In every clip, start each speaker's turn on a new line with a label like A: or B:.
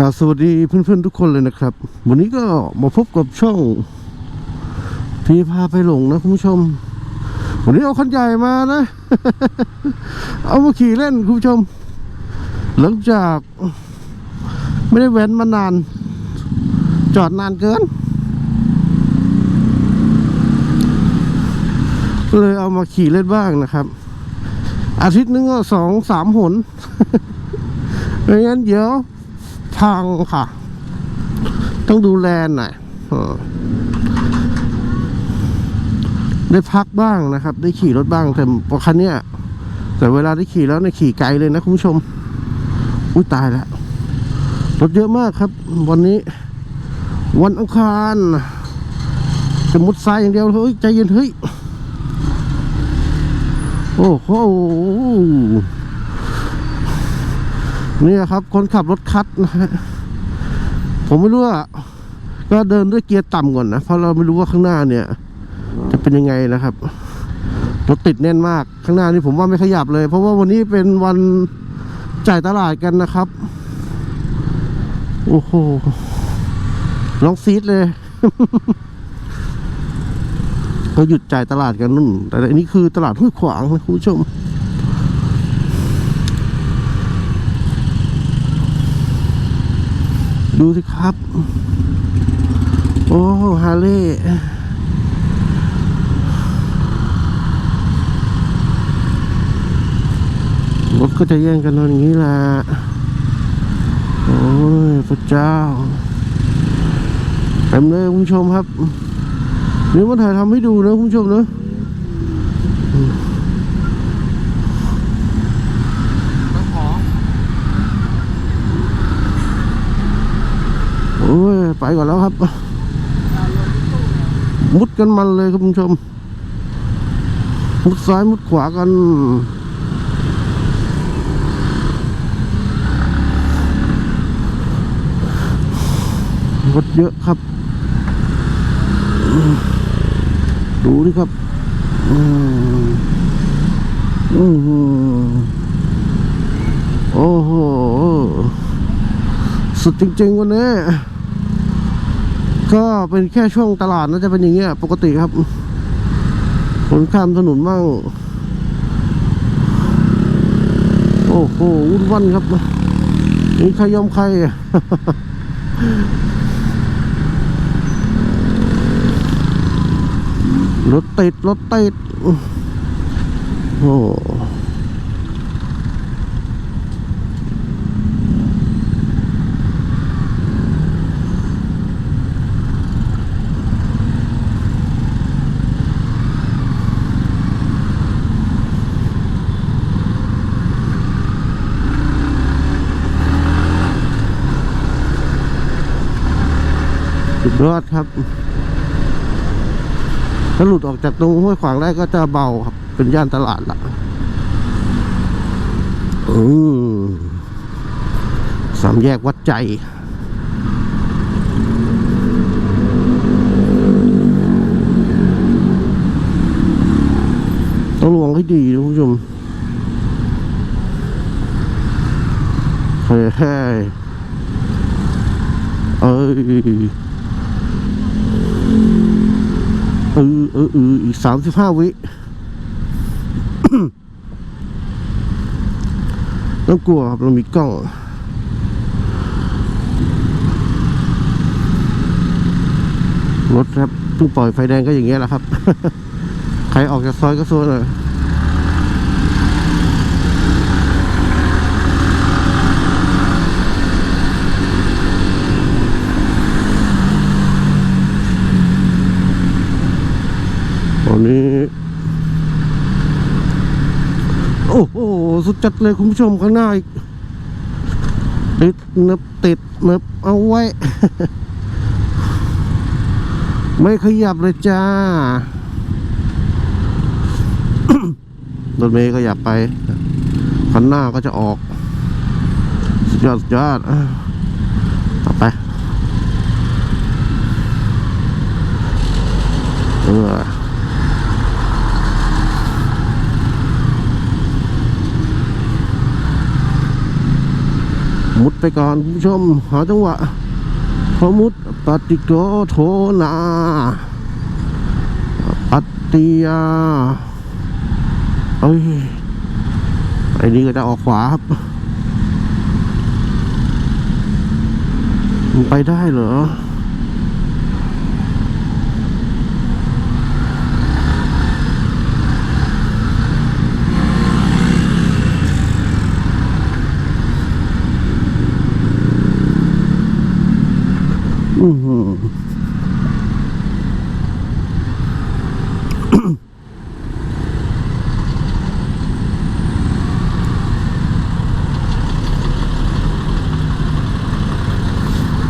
A: กาสวัสดีเพื่อนๆทุกคนเลยนะครับ วันนี้ก็มาพบกับช่องพีพาไปหลงนะคุณผู้ชม วันนี้เอาคันใหญ่มานะ เอามาขี่เล่นคุณผู้ชม หลังจาก ไม่ได้แว้นมานาน จอดนานเกิน เลยเอามาขี่เล่นบ้างนะครับ อาทิตย์นึงก็สองสามหนไม่งั้นเดี๋ยว พังค่ะ ต้องดูแลหน่อยได้พักบ้างนะครับ ได้ขี่รถบ้างแต่พอคันเนี้ยแต่เวลาได้ขี่แล้วเนี่ยขี่ไกลเลยนะคุณผู้ชม อุ้ยตายแล้วรถเยอะมากครับ วันนี้ วันอังคารจะมุดซ้ายอย่างเดียวเฮ้ยใจเย็นเฮ้ย โอ้โห นี่ครับ คนขับรถคัดนะฮะผมไม่รู้ว่าก็เดินด้วยเกียร์ต่ำก่อนนะ เพราะเราไม่รู้ว่าข้างหน้าเนี่ย จะเป็นยังไงนะครับรถติดแน่นมากข้างหน้านี่ผมว่าไม่ขยับเลย เพราะว่าวันนี้เป็นวันจ่ายตลาดกันนะครับ โอ้โหลองซีดเลยเขาหยุดจ่ายตลาดกันนู่น แต่อันนี้คือตลาดห้วยขวางนะคุณผู้ชม ดูสิครับ โอ้ฮาเลย์รถก็จะแย่งกันนอนอย่างนี้แหละ โอ้ยพระเจ้าเต็มเลยคุณผู้ชมครับนี่มาถ่ายทำให้ดูนะคุณผู้ชมเนะโอ้ย ไปก่อนแล้วครับ มุดกันมันเลยครับคุณผู้ชม มุดซ้ายมุดขวากันรถเยอะครับ ดูดิครับ อืมอืมโอ้โห สุดจริงๆวันนี้ ก็เป็นแค่ช่วงตลาดนะจะเป็นอย่างเงี้ยปกติครับคนข้ามถนนบ้างโอ้โหวุ่นวันครับนี่ใครยอมใครรถติดรถติดโอ้ สุดยอดครับ ถ้าหลุดออกจากตรงห้วยขวางได้ก็จะเบาครับ เป็นย่านตลาดละอืมสามแยกวัดใจต้องระวังให้ดีนะคุณผู้ชมเฮ้ยเฮ้ยเอ้ย เออเออเอออีกสามสิบห้าวิต้องกลัวครับเรามีกล้องรถครับเพิ่งปล่อยไฟแดงก็อย่างเงี้ยแหละครับ ใครออกจากซอยก็ซวยเลยตอนนี้ โอ้โห สุดจัดเลยคุณผู้ชมข้างหน้าอีกติดเนบติดเนบเอาไว้ ไม่ขยับเลยจ้ารถเมย์ก็อยากไปคันหน้าก็จะออก สุดยอดสุดยอดต่อไปเออ มุดไปก่อนคุณผู้ชมหาจังหวะพอมุดปฏิโกโทนาปัตติยาเอ้ยไอ้นี่ก็จะออกขวาครับไปได้เหรอ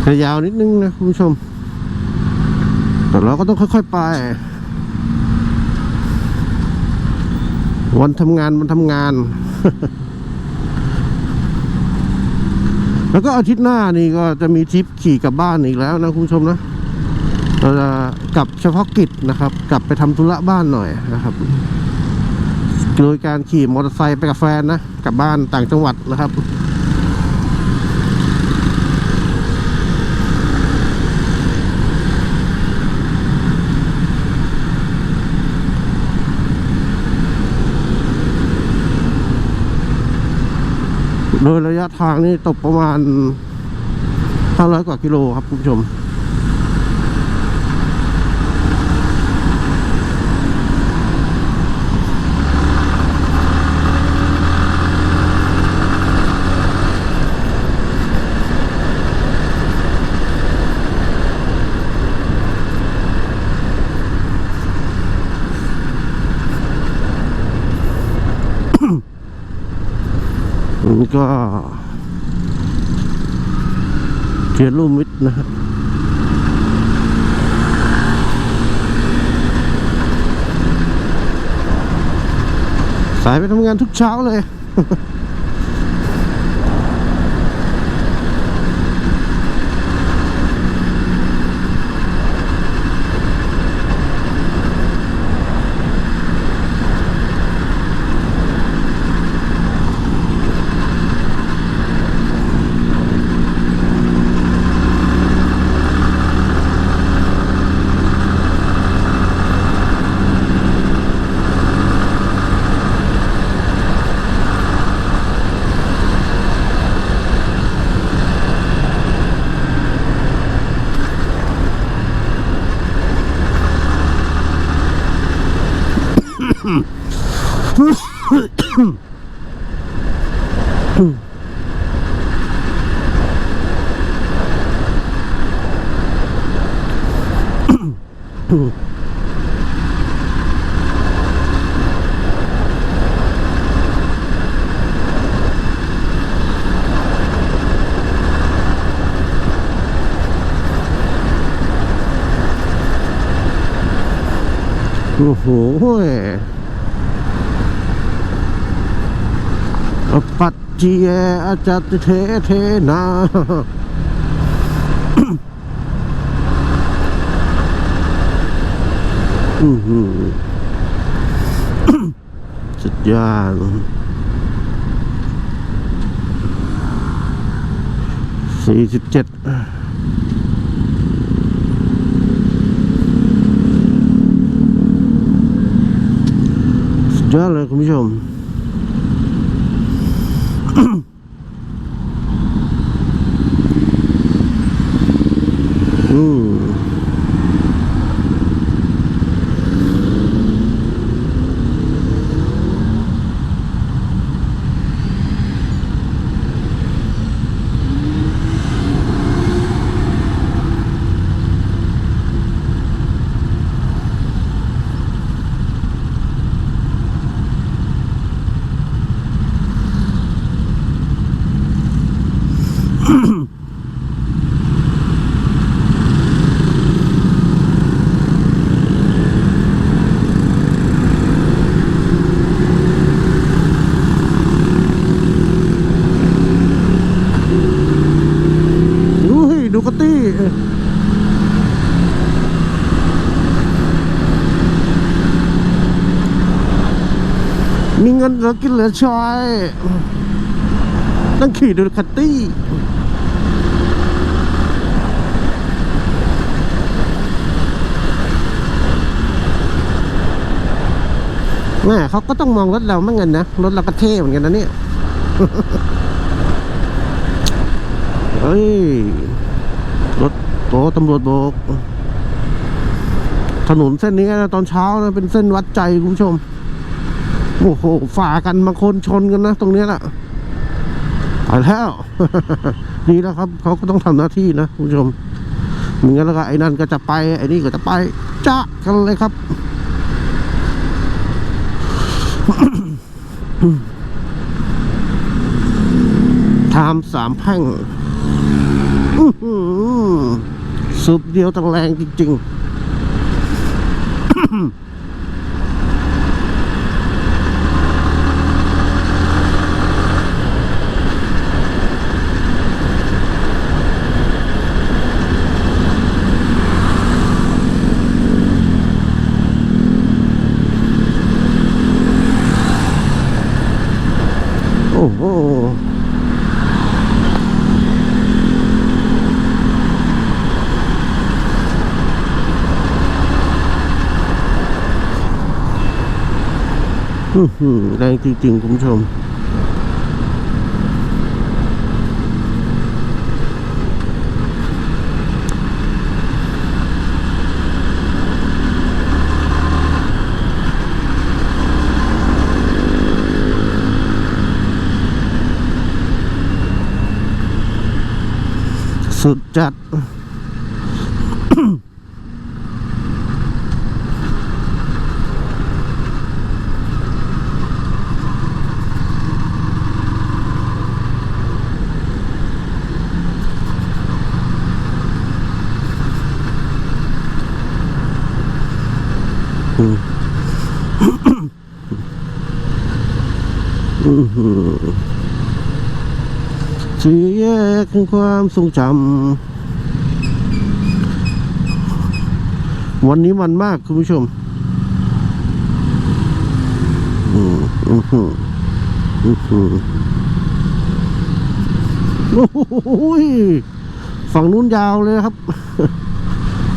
A: จะยาวนิดนึงนะคุณผู้ชม แต่เราก็ต้องค่อยๆไป วันทำงานวันทำงาน แล้วก็อาทิตย์หน้านี่ก็จะมีทริปขี่กลับบ้านอีกแล้วนะคุณผู้ชมนะเราจะกลับเฉพาะกิจนะครับ กลับไปทำธุระบ้านหน่อยนะครับโดยการขี่มอเตอร์ไซค์ไปกับแฟนนะกลับบ้านต่างจังหวัดนะครับ โดยระยะทางนี่ตกประมาณ 500 กว่ากิโลครับคุณผู้ชม นี่ ก็เทียนรูมมิดนะฮะสายไปทำงานทุกเช้าเลย โอ้โหอปัจเจียอาจารย์เทเทนาอือหือสุดยอดสี่สิบเจ็ด ยอดเลยคุณผู้ชมินเหลือกินเหลือชอยต้องขี่ดูคัตตี้แม่เขาก็ต้องมองรถเราเมื่อไงนะ รถเราก็เท่เหมือนกันนะเนี่ยเฮ้ย รถโอ้ตำรวจโบก ถนนเส้นนี้นะตอนเช้านะเป็นเส้นวัดใจคุณผู้ชม โอ้โหฝ่ากันบางคนชนกันนะ ตรงนี้แหละไปแล้วนี่แล้วครับเขาก็ต้องทำหน้าที่นะคุณผู้ชมเหมือนกันแล้วก็ไอ้นั่นก็จะไปไอ้นี่ก็จะไปจ้ากันเลยครับทามสามแพ่งอื้อหือสุบเดียวตังแรงจริง ๆ โอ้โห อื้อหือแรงจริงๆ คุณผู้ชม สี่แยกแห่งความทรงจำวันนี้มันมากคุณผู้ชมอืมอือหืออือหือโอ้ยฝั่งนู้นยาวเลยครับ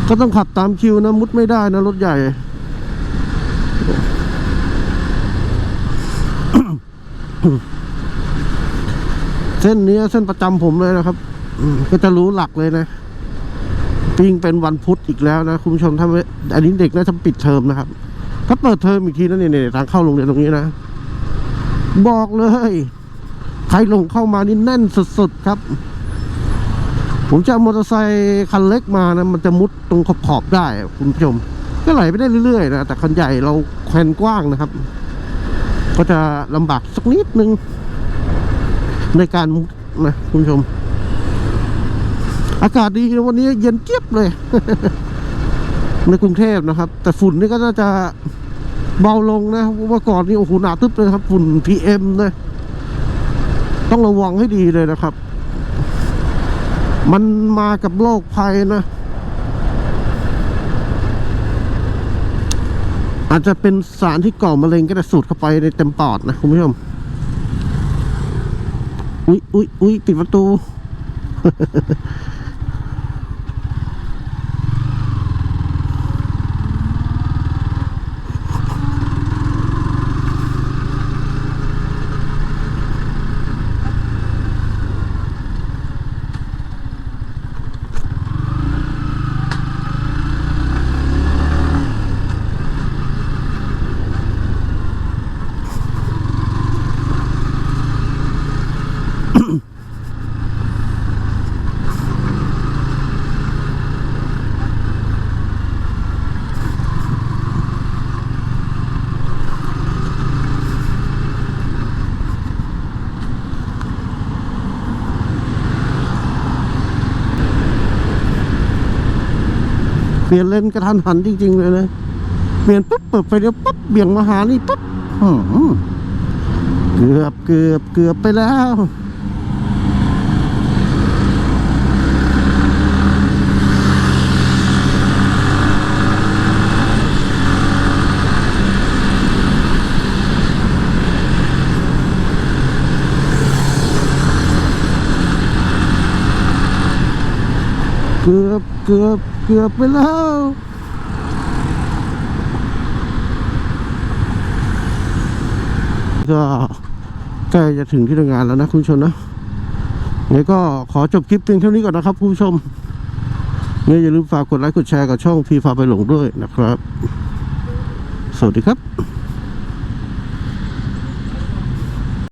A: ก็ต้องขับตามคิวนะ มุดไม่ได้นะ รถใหญ่ เส้นนี้เส้นประจำผมเลยนะครับก็จะรู้หลักเลยนะ ปิ้งเป็นวันพุธอีกแล้วนะคุณผู้ชมถ้าไม่อันนี้เด็กน่าจะปิดเทอมนะครับ ถ้าเปิดเทอมอีกทีนะเนี่ยเนี่ยทางเข้าโรงเรียนตรงนี้นะ บอกเลย ใครลงเข้ามานี่แน่นสุดๆครับ ผมจะมอเตอร์ไซค์คันเล็กมานะ มันจะมุดตรงขอบๆได้ คุณผู้ชม ก็ไหลไปได้เรื่อยๆนะแต่คันใหญ่เราแควนกว้างนะครับ ก็จะลำบากสักนิดนึง ในการมุดนะคุณผู้ชม อากาศดีนะวันนี้เย็นเจี๊ยบเลย ในกรุงเทพนะครับ แต่ฝุ่นนี่ก็น่าจะเบาลงนะเมื่อก่อนนี่โอ้โหหนาทึบเลยครับ ฝุ่น PM นะต้องระวังให้ดีเลยนะครับ มันมากับโรคภัยนะ อาจจะเป็นสารที่ก่อมะเร็งก็ได้สูดเข้าไปในเต็มปอดนะคุณผู้ชม อุ๊ยอุ๊ยอุ๊ยปิดประตู ปลี่ยนเลนกระทันหันจริง ๆ เลยนะเปลี่ยนปุ๊บเปิดไฟเลี้ยวปั๊บเบี่ยงมาหานี่ปั๊บเกือบเกือบเกือบไปแล้วเกือบ กือบเกือบไปแล้วก็ใกล้จะถึงที่ทำงานแล้วนะคุณชมนะงั้นก็ขอจบคลิปเพียงเท่านี้ก่อนนะครับคุณผู้ชมงั้นอย่าลืมฝากกดไลค์กดแชร์กับช่องพีพาไปหลงด้วยนะครับ สวัสดีครับ